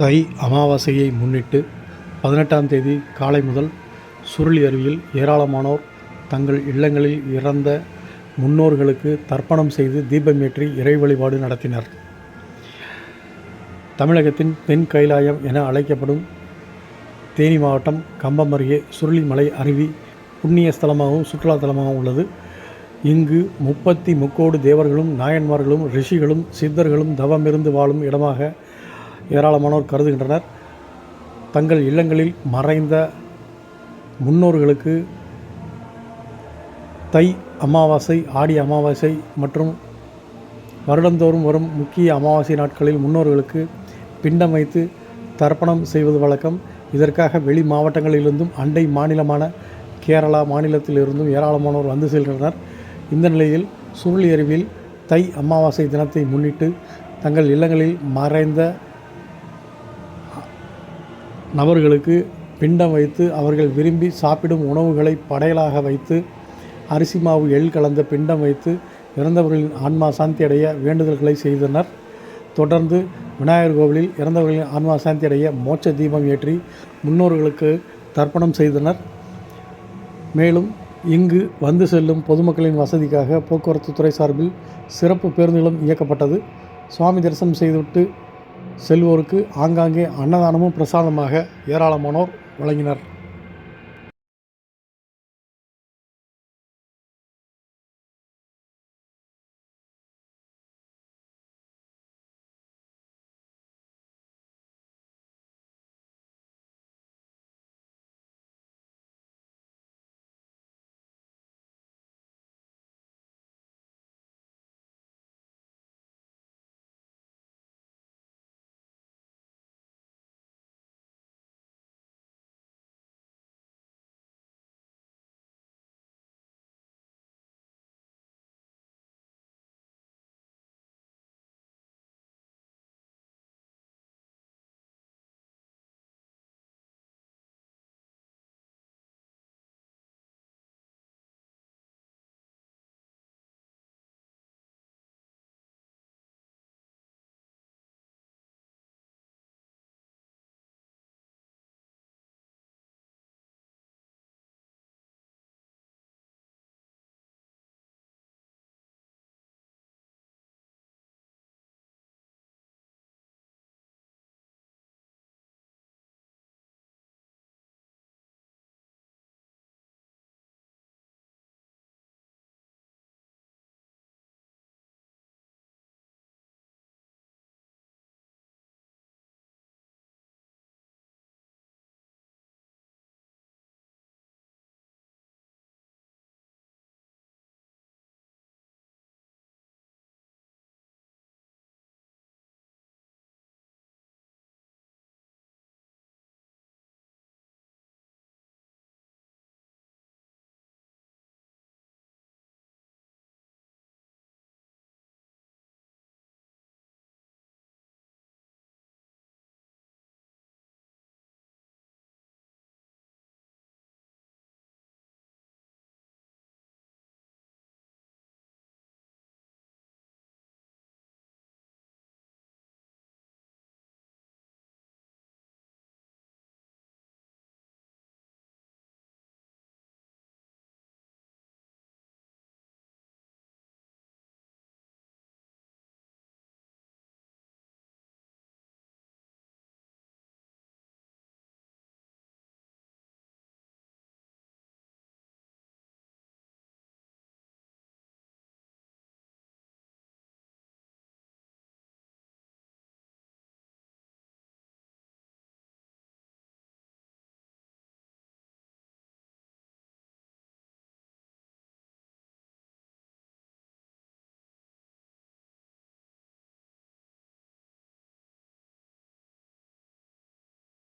தை அமாவாசையை முன்னிட்டு பதினெட்டாம் தேதி காலை முதல் சுருளி அருவியில் ஏராளமானோர் தங்கள் இல்லங்களில் இறந்த முன்னோர்களுக்கு தர்ப்பணம் செய்து தீபமேற்றி இறை வழிபாடு நடத்தினர். தமிழகத்தின் தென் கைலாயம் என அழைக்கப்படும் தேனி மாவட்டம் கம்பம் அருகே சுருளிமலை அருவி புண்ணிய ஸ்தலமாகவும் சுற்றுலாத்தலமாகவும் உள்ளது. இங்கு முப்பத்தி முக்கோடு தேவர்களும் நாயன்மார்களும் ரிஷிகளும் சித்தர்களும் தவமிருந்து வாழும் இடமாக ஏராளமானோர் கருதுகின்றனர். தங்கள் இல்லங்களில் மறைந்த முன்னோர்களுக்கு தை அமாவாசை ஆடி அமாவாசை மற்றும் வருடந்தோறும் வரும் முக்கிய அமாவாசை நாட்களில் முன்னோர்களுக்கு பிண்டம் வைத்து தர்ப்பணம் செய்வது வழக்கம். இதற்காக வெளி மாவட்டங்களிலிருந்தும் அண்டை மாநிலமான கேரளா மாநிலத்திலிருந்தும் ஏராளமானோர் வந்து செல்கின்றனர். இந்த நிலையில் சுருளி அருவியில் தை அமாவாசை தினத்தை முன்னிட்டு தங்கள் இல்லங்களில் மறைந்த நபர்களுக்கு பிண்டம் வைத்து அவர்கள் விரும்பி சாப்பிடும் உணவுகளை படையலாக வைத்து அரிசி மாவு எள் கலந்த பிண்டம் வைத்து இறந்தவர்களின் ஆன்மா சாந்தி அடைய வேண்டுதல்களை செய்தனர். தொடர்ந்து விநாயகர் கோவிலில் இறந்தவர்களின் ஆன்மா சாந்தி அடைய மோட்ச தீபம் ஏற்றி முன்னோர்களுக்கு தர்ப்பணம் செய்தனர். மேலும் இங்கு வந்து செல்லும் பொதுமக்களின் வசதிக்காக போக்குவரத்து துறை சார்பில் சிறப்பு பேருந்துகளும் இயக்கப்பட்டது. சுவாமி தரிசனம் செய்துவிட்டு செல்வோருக்கு ஆங்காங்கே அன்னதானமும் பிரசாதமாக ஏராளமானோர் வழங்கினர்.